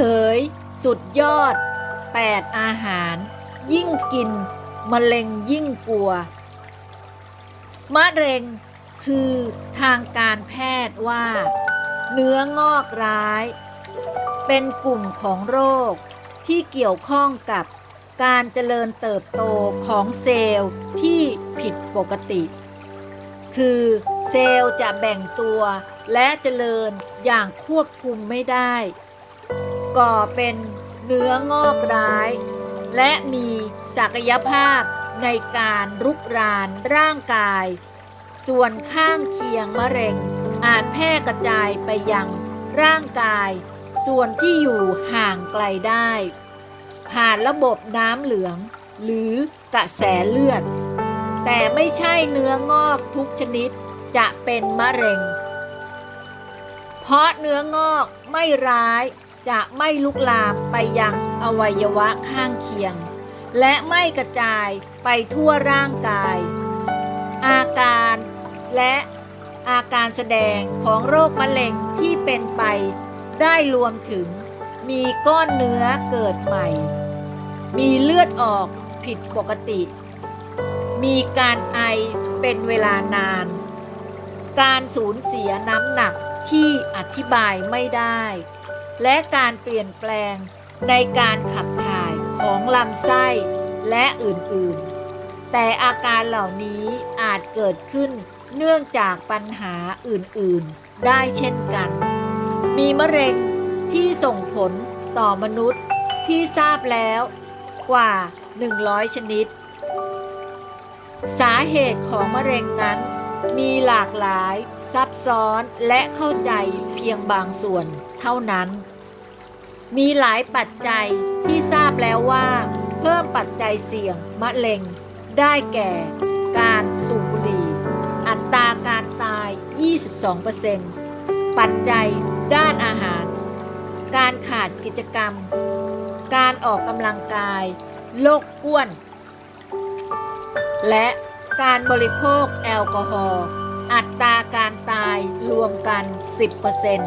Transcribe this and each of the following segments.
เผย สุดยอด 8 อาหาร ยิ่งกินมะเร็งยิ่งกลัว มะเร็งคือทางการแพทย์ว่า เนื้องอกร้าย เป็นกลุ่มของโรคที่เกี่ยวข้องกับการเจริญเติบโตของเซลล์ที่ผิดปกติ คือเซลล์จะแบ่งตัวและเจริญอย่างควบคุมไม่ได้ ก่อเป็นเนื้องอกร้าย และมีศักยภาพในการรุกรานร่างกาย ส่วนข้างเคียงมะเร็ง อาจแพร่กระจายไปยังร่างกาย ส่วนที่อยู่ห่างไกลได้ ผ่านระบบน้ำเหลือง หรือกระแสเลือด แต่ไม่ใช่เนื้องอกทุกชนิดจะเป็นมะเร็ง เพราะเนื้องอกไม่ร้าย จะไม่ลุกลามไปยังอวัยวะข้างเคียง และไม่กระจายไปทั่วร่างกาย อาการและอาการแสดงของโรคมะเร็งที่เป็นไป ได้รวมถึง มีก้อนเนื้อเกิดใหม่ มีเลือดออกผิดปกติ มีการไอเป็นเวลานาน การสูญเสียน้ำหนักที่อธิบายไม่ได้ และการเปลี่ยนแปลงในการขับถ่ายของลำไส้และอื่นๆ แต่อาการเหล่านี้อาจเกิดขึ้นเนื่องจากปัญหาอื่นๆ ได้เช่นกัน มีมะเร็งที่ส่งผลต่อมนุษย์ที่ทราบแล้วกว่า 100 ชนิด สาเหตุของมะเร็งนั้นมีหลากหลาย ซับซ้อนและเข้าใจเพียงบางส่วนเท่านั้น มีหลายปัจจัยที่ทราบแล้วว่า เพิ่มปัจจัยเสี่ยงมะเร็ง ได้แก่ การสูบบุหรี่ อัตราการตาย 22%ปัจจัยด้านอาหาร การขาดกิจกรรม การออกกำลังกาย โรคอ้วน และการบริโภคแอลกอฮอล์อัตราการ รวมกัน 10%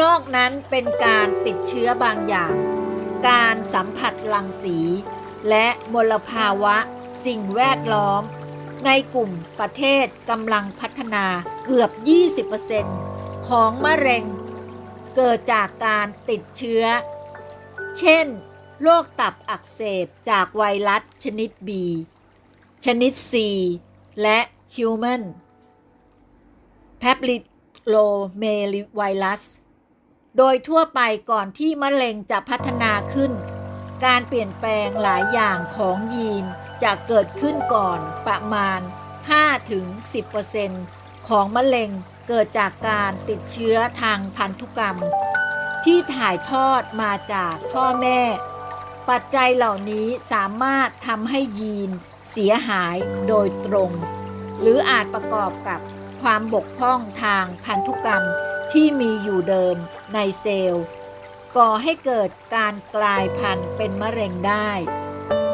นอกนั้นเป็นการติดเชื้อบางอย่าง การสัมผัสรังสี และมลภาวะสิ่งแวดล้อม ในกลุ่มประเทศกำลังพัฒนาเกือบ 20%ของมะเร็ง เกิดจากการติดเชื้อ เช่น โรคตับอักเสบจากไวรัสชนิด B ชนิด C และ Human Papillomavirus โดยทั่วไปก่อนที่มะเร็งจะพัฒนาขึ้น การเปลี่ยนแปลงหลายอย่างของยีนจะเกิดขึ้นก่อนประมาณ 5-10%ของมะเร็งเกิดจากการติดเชื้อทางพันธุกรรม ที่ถ่ายทอดมาจากพ่อแม่ ปัจจัยเหล่านี้สามารถทำให้ยีนเสียหายโดยตรง หรืออาจประกอบกับ ความบกพร่องทางพันธุกรรมที่มีอยู่เดิมในเซลล์ ก่อให้เกิดการกลายพันธุ์เป็นมะเร็งได้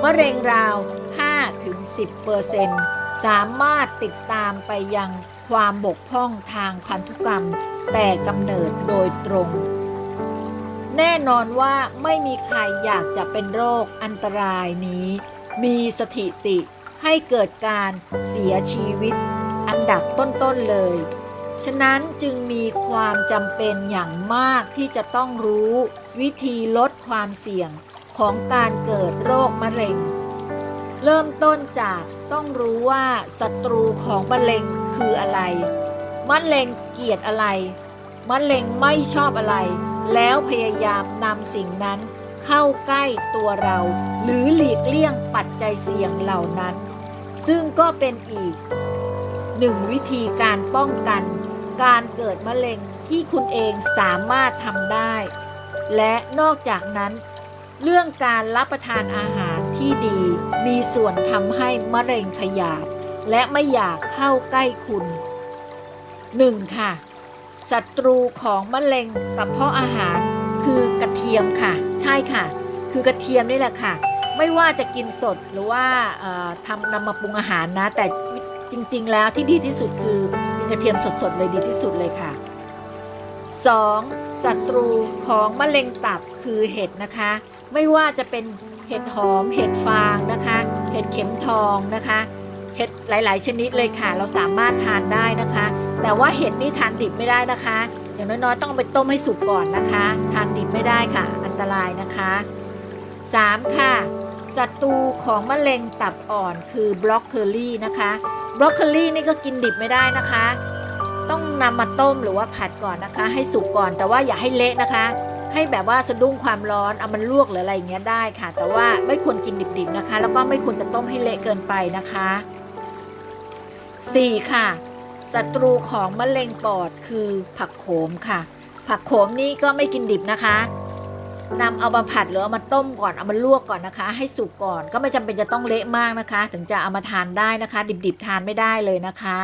มะเร็งราว 5-10%สามารถติดตามไปยังความบกพร่องทางพันธุกรรมแต่กำเนิดโดยตรง แน่นอนว่าไม่มีใครอยากจะเป็นโรคอันตรายนี้ มีสถิติให้เกิดการเสียชีวิต ดับต้นๆเลย ฉะนั้นจึงมีความจำเป็นอย่างมากที่จะต้องรู้ วิธีลดความเสี่ยงของการเกิดโรคมะเร็ง เริ่มต้นจากต้องรู้ว่าศัตรูของมะเร็งคืออะไร มะเร็งเกลียดอะไร มะเร็งไม่ชอบอะไร แล้วพยายามนำสิ่งนั้นเข้าใกล้ตัวเรา หรือหลีกเลี่ยงปัจจัยเสี่ยงเหล่านั้น ซึ่งก็เป็นอีก หนึ่งวิธีการป้องกัน การเกิดมะเร็งที่คุณเองสามารถทำได้ และนอกจากนั้น เรื่องการรับประทานอาหารที่ดี มีส่วนทำให้มะเร็งขยาดและไม่อยากเข้าใกล้คุณ 1. ค่ะศัตรูของมะเร็งกับเพาะอาหารคือกระเทียมค่ะ ใช่ค่ะ คือกระเทียมนี่แหละค่ะ ไม่ว่าจะกินสดหรือว่าทำนำมาปรุงอาหารนะ แต่ จริง ๆ แล้วที่ดีที่สุดคือกินกระเทียมสดๆเลยดีที่สุดเลยค่ะ 2. ศัตรูของมะเร็งตับคือเห็ดนะคะ ไม่ว่าจะเป็นเห็ดหอม เห็ดฟางนะคะ เห็ดเข็มทองนะคะ เห็ดหลาย ๆ ชนิดเลยค่ะ เราสามารถทานได้นะคะ แต่ว่าเห็ดนี่ทานดิบไม่ได้นะคะ อย่างน้อย ๆ ต้องเอาไปต้มให้สุกก่อนนะคะ ทานดิบไม่ได้ค่ะ อันตรายนะคะ 3. ค่ะ ศัตรูของมะเร็งตับอ่อนคือบล็อกเคอรี่นะคะบล็อกเคอรี่นี่ก็กินดิบไม่ได้นะคะ ต้องนำมาต้มหรือว่าผัดก่อนนะคะ ให้สุกก่อนแต่ว่าอย่าให้เละนะคะ ให้แบบว่าสะดุ้งความร้อนเอามันลวกหรืออะไรอย่างเงี้ยได้ค่ะ แต่ว่าไม่ควรกินดิบๆนะคะ แล้วก็ไม่ควรจะต้มให้เละเกินไปนะคะ 4. ค่ะศัตรูของมะเร็งปอดคือผักโขมค่ะ ผักโขมนี่ก็ไม่กินดิบนะคะ นำเอามาผัดหรือเอามาต้มก่อนเอามาลวกก่อนนะคะ ให้สุกก่อนก็ไม่จำเป็นจะต้องเละมากนะคะ ถึงจะเอามาทานได้นะคะ ดิบๆทานไม่ได้เลยนะคะ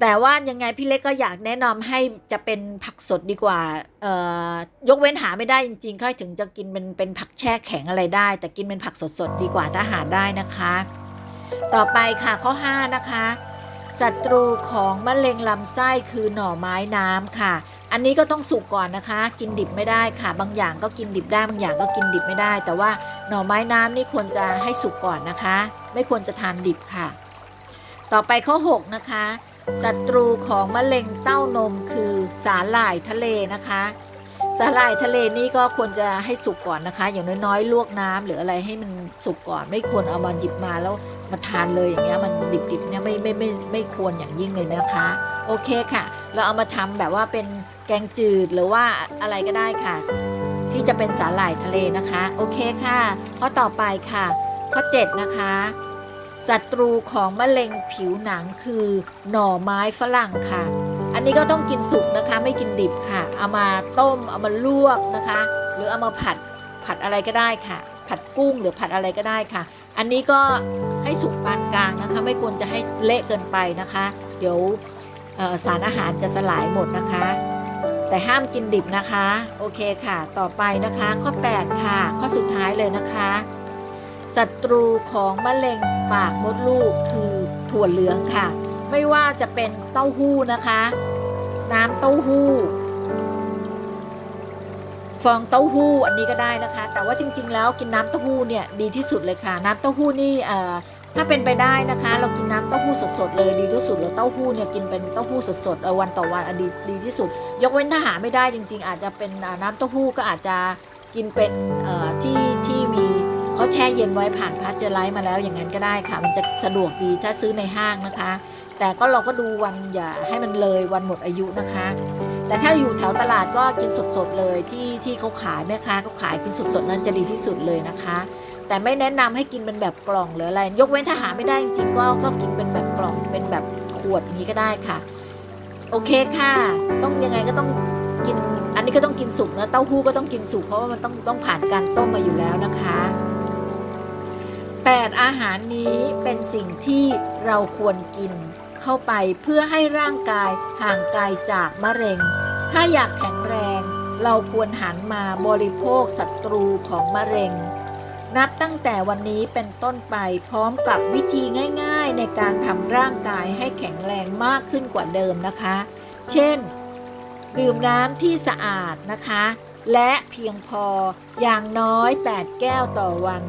แต่ว่ายังไงพี่เล็กก็อยากแนะนำให้จะเป็นผักสดดีกว่าเอ่อยกเว้นหาไม่ได้จริงๆค่อยถึงจะกินเป็นเป็นผักแช่แข็งอะไรได้ แต่กินเป็นผักสดๆดีกว่าถ้าหาได้นะคะ ต่อไปค่ะข้อ 5 นะคะศัตรูของมะเร็งลำไส้คือหน่อไม้น้ำค่ะ อันนี้ก็ต้องสุกก่อนนะคะ กินดิบไม่ได้ค่ะ บางอย่างก็กินดิบได้บางอย่างก็กินดิบไม่ได้ แต่ว่าหน่อไม้น้ำนี่ควรจะให้สุกก่อนนะคะ ไม่ควรจะทานดิบค่ะ ต่อไปข้อ6นะคะศัตรูของมะเร็งเต้านมคือสาหร่ายทะเลนะคะสาหร่ายทะเลนี่ก็ควรจะให้สุกก่อนนะคะ อย่างน้อยๆ ลวกน้ำหรืออะไรให้มันสุกก่อน ไม่ควรเอามาหยิบมาแล้วมาทานเลยอย่างเงี้ยมันดิบๆเนี่ยไม่ไม่ไม่ไม่ควรอย่างยิ่งเลยนะคะ โอเคค่ะ เราเอามาทำแบบว่าเป็น กงจืดหรือว่าอะไรก็ได้ค่ะ ที่จะเป็นสาหร่ายทะเลนะคะ โอเคค่ะ ข้อต่อไปค่ะ ข้อ 7 นะคะศัตรูของมะเร็งผิวหนังคือหน่อไม้ฝรั่งค่ะ อันนี้ก็ต้องกินสุกนะคะ ไม่กินดิบค่ะ เอามาต้ม เอามาลวกนะคะ หรือเอามาผัด ผัดอะไรก็ได้ค่ะ ผัดกุ้งหรือผัดอะไรก็ได้ค่ะ อันนี้ก็ให้สุกปานกลางนะคะ ไม่ควรจะให้เละเกินไปนะคะ เดี๋ยวสารอาหารจะสลายหมดนะคะ แต่ห้ามกินดิบนะคะ โอเคค่ะ ต่อไปนะคะ ข้อ 8 ค่ะ ข้อสุดท้ายเลยนะคะศัตรูของมะเร็งปากมดลูกคือถั่วเหลืองค่ะ ไม่ว่าจะเป็นเต้าหู้นะคะ น้ำเต้าหู้ ฟองเต้าหู้อันนี้ก็ได้นะคะ แต่ว่าจริง ๆ แล้วกินน้ำเต้าหู้เนี่ยดีที่สุดเลยค่ะ น้ำเต้าหู้นี่เออ ถ้าเป็นไปได้นะคะ เรากินน้ำเต้าหู้สดๆเลยดีที่สุดแล้วเต้าหู้เนี่ยกินเป็นเต้าหู้สดๆวันต่อวันอดีดีที่สุด ยกเว้นถ้าหาไม่ได้จริง ๆ อาจจะเป็นน้ำเต้าหู้ก็อาจจะกินเป็นที่ที่มีเขาแช่เย็นไว้ผ่านพาสเจอร์ไลท์มาแล้วอย่างนั้นก็ได้ค่ะ มันจะสะดวกดีถ้าซื้อในห้างนะคะ แต่ก็เราก็ดูวันอย่าให้มันเลยวันหมดอายุนะคะ แต่ถ้าอยู่แถวตลาดก็กินสดๆเลยที่ที่เขาขายแม่ค้าเขาขายกินสดๆนั้นจะดีที่สุดเลยนะคะ แต่ไม่แนะนำให้กินเป็นแบบกล่องหรืออะไร ยกเว้นถ้าหาไม่ได้จริงๆก็ก็กินเป็นแบบกล่องเป็นแบบขวดนี้ก็ได้ค่ะ โอเคค่ะ ต้องยังไงก็ต้องกิน อันนี้ก็ต้องกินสุกนะเต้าหู้ก็ต้องกินสุกเพราะว่ามันต้องต้องผ่านการต้มมาอยู่แล้วนะคะแปดอาหารนี้เป็นสิ่งที่เราควรกินเข้าไปเพื่อให้ร่างกายห่างไกลจากมะเร็ง ถ้าอยากแข็งแรง เราควรหันมาบริโภคศัตรูของมะเร็ง นับตั้งแต่วันนี้เป็นต้นไปพร้อมกับวิธีง่ายๆ ในการทำร่างกายให้แข็งแรงมากขึ้นกว่าเดิมนะคะ เช่น ดื่มน้ำที่สะอาดนะคะ และเพียงพออย่างน้อย 8 แก้วต่อวัน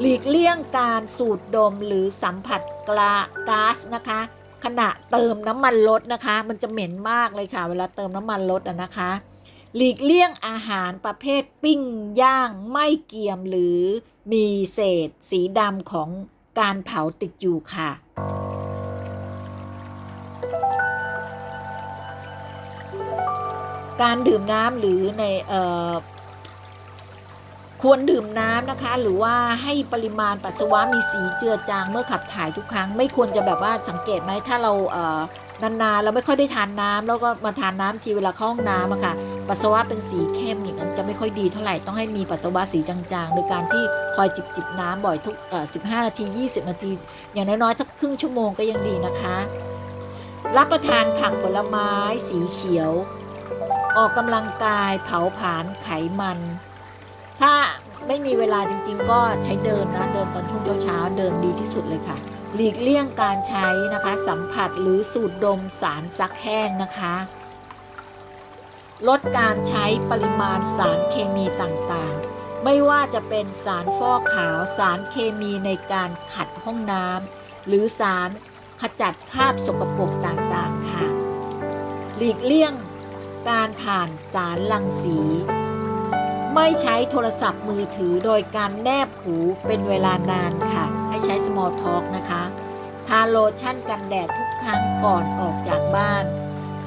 หลีกเลี่ยงการสูดดมหรือสัมผัสกลาก๊าซนะคะ ขณะเติมน้ำมันรถนะคะ มันจะเหม็นมากเลยค่ะ เวลาเติมน้ำมันรถนะคะ หลีกเลี่ยงอาหารประเภทปิ้งย่างไม่เกียมหรือมีเศษสีดำของการเผาติดอยู่ค่ะ การดื่มน้ำหรือในเอ่อควรดื่มน้ำนะคะ หรือว่าให้ปริมาณปัสสาวะมีสีเจือจางเมื่อขับถ่ายทุกครั้ง ไม่ควรจะแบบว่าสังเกตไหมถ้าเราเนานๆเราไม่ค่อยได้ทานน้ำแล้วก็มาทานน้ำทีเวลาเข้าห้องน้ำอะค่ะ ปัสสาวะเป็นสีเข้มอย่างนั้นจะไม่ค่อยดีเท่าไหร่ต้องให้มีปัสสาวะสีจางๆ โดยการที่คอยจิบจิบน้ำบ่อยทุกเอ่อ15นาที 20 นาที อย่างน้อยๆสักครึ่งชั่วโมงก็ยังดีนะคะ รับประทานผักผลไม้สีเขียว ออกกำลังกายเผาผลาญไขมัน ถ้าไม่มีเวลาจริงๆ ก็ใช้เดินนะเดินตอนช่วงเช้าๆเดินดีที่สุดเลยค่ะ หลีกเลี่ยงการใช้นะคะ สัมผัสหรือสูดดมสารซักแห้งนะคะ ลดการใช้ปริมาณสารเคมีต่างๆ ไม่ว่าจะเป็นสารฟอกขาวสารเคมีในการขัดห้องน้ำหรือสารขจัดคราบสกปรกต่างๆค่ะ หลีกเลี่ยงการผ่านสารลังสี ไม่ใช้โทรศัพท์มือถือโดยการแนบหูเป็นเวลานานค่ะ ให้ใช้ small talk นะคะ ทาโลชั่นกันแดดทุกครั้งก่อนออกจากบ้าน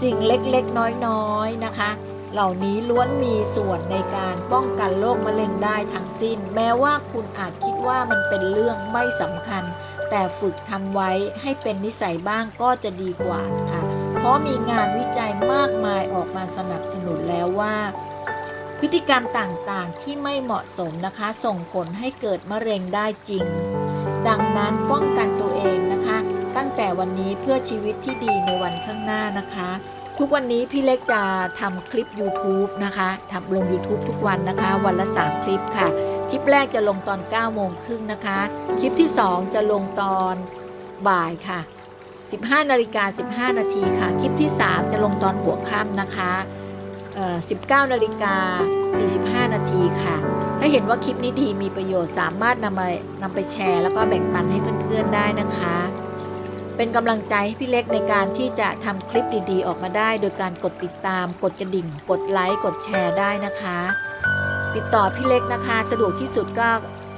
สิ่งเล็กๆ น้อยๆ นะคะ เหล่านี้ล้วนมีส่วนในการป้องกันโรคมะเร็งได้ทั้งสิ้น แม้ว่าคุณอาจคิดว่ามันเป็นเรื่องไม่สำคัญ แต่ฝึกทำไว้ให้เป็นนิสัยบ้างก็จะดีกว่าค่ะ เพราะมีงานวิจัยมากมายออกมาสนับสนุนแล้วว่า พฤติกรรมต่างๆ ที่ไม่เหมาะสมนะคะ ส่งผลให้เกิดมะเร็งได้จริง ดังนั้นป้องกันตัวเองนะคะ ตั้งแต่วันนี้เพื่อชีวิตที่ดีในวันข้างหน้านะคะ ทุกวันนี้พี่เล็กจะทำคลิป YouTube นะคะทำลง YouTube ทุกวันนะคะ วันละ 3 คลิปค่ะ คลิปแรกจะลงตอน9โมงครึ่งนะคะ คลิปที่ 2 จะลงตอนบ่ายค่ะ 15นาฬิกา15 นาทีค่ะ คลิปที่ 3 จะลงตอนหัวค่ำนะคะ 19นาฬิกา45 นาทีค่ะ ถ้าเห็นว่าคลิปนี้ดีมีประโยชน์สามารถนำมานำไปแชร์ แล้วก็แบ่งปันให้เพื่อนๆได้นะคะ เป็นกำลังใจให้พี่เล็กในการที่จะทำคลิปดีๆ ออกมาได้ โดยการกดติดตาม กดกระดิ่ง กดไลค์ กดแชร์ได้นะคะ ติดต่อพี่เล็กนะคะ สะดวกที่สุดก็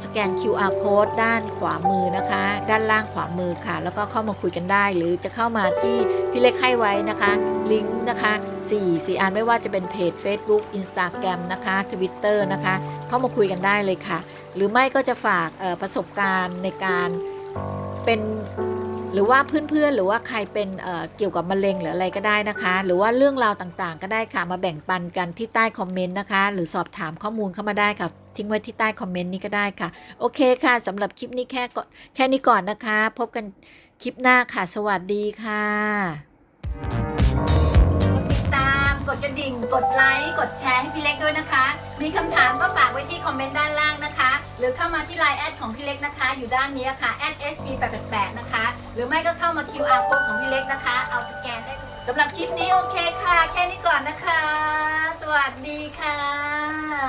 สแกน QR code ด้านขวามือนะคะ ด้านล่างขวามือค่ะ แล้วก็เข้ามาคุยกันได้ หรือจะเข้ามาที่พี่เล็กให้ไว้นะคะ ลิงก์นะคะ4 4อันไม่ว่าจะเป็นเพจ Facebook Instagram นะคะ Twitter นะคะ เข้ามาคุยกันได้เลยค่ะ หรือไม่ก็จะฝากประสบการณ์ในการเป็น หรือว่าเพื่อนๆ หรือว่าใครเป็นเเกี่ยวกับมะเร็งหรืออะไรก็ได้นะคะ หรือว่าเรื่องราวต่างๆ ก็ได้ค่ะ มาแบ่งปันกันที่ใต้คอมเมนต์นะคะ หรือสอบถามข้อมูลเข้ามาได้ค่ะ ทิ้งไว้ที่ใต้คอมเมนต์นี้ก็ได้ค่ะ โอเคค่ะสำหรับคลิปนี้แค่ก่อนแค่นี้ก่อนนะคะ พบกันคลิปหน้าค่ะ สวัสดีค่ะติดตามกดกระดิ่ง กดไลค์ กดแชร์ให้พี่เล็กด้วยนะคะ มีคำถามก็ฝากไว้ที่คอมเมนต์ด้านล่างนะคะ หรือเข้ามาที่ Line แอดของพี่เล็กนะคะ อยู่ด้านนี้ค่ะ @sb888 นะคะ หรือไม่ก็เข้ามา QR code ของพี่เล็กนะคะ เอาสแกนได้เลยสำหรับคลิปนี้โอเคค่ะ แค่นี้ก่อนนะคะ สวัสดีค่ะ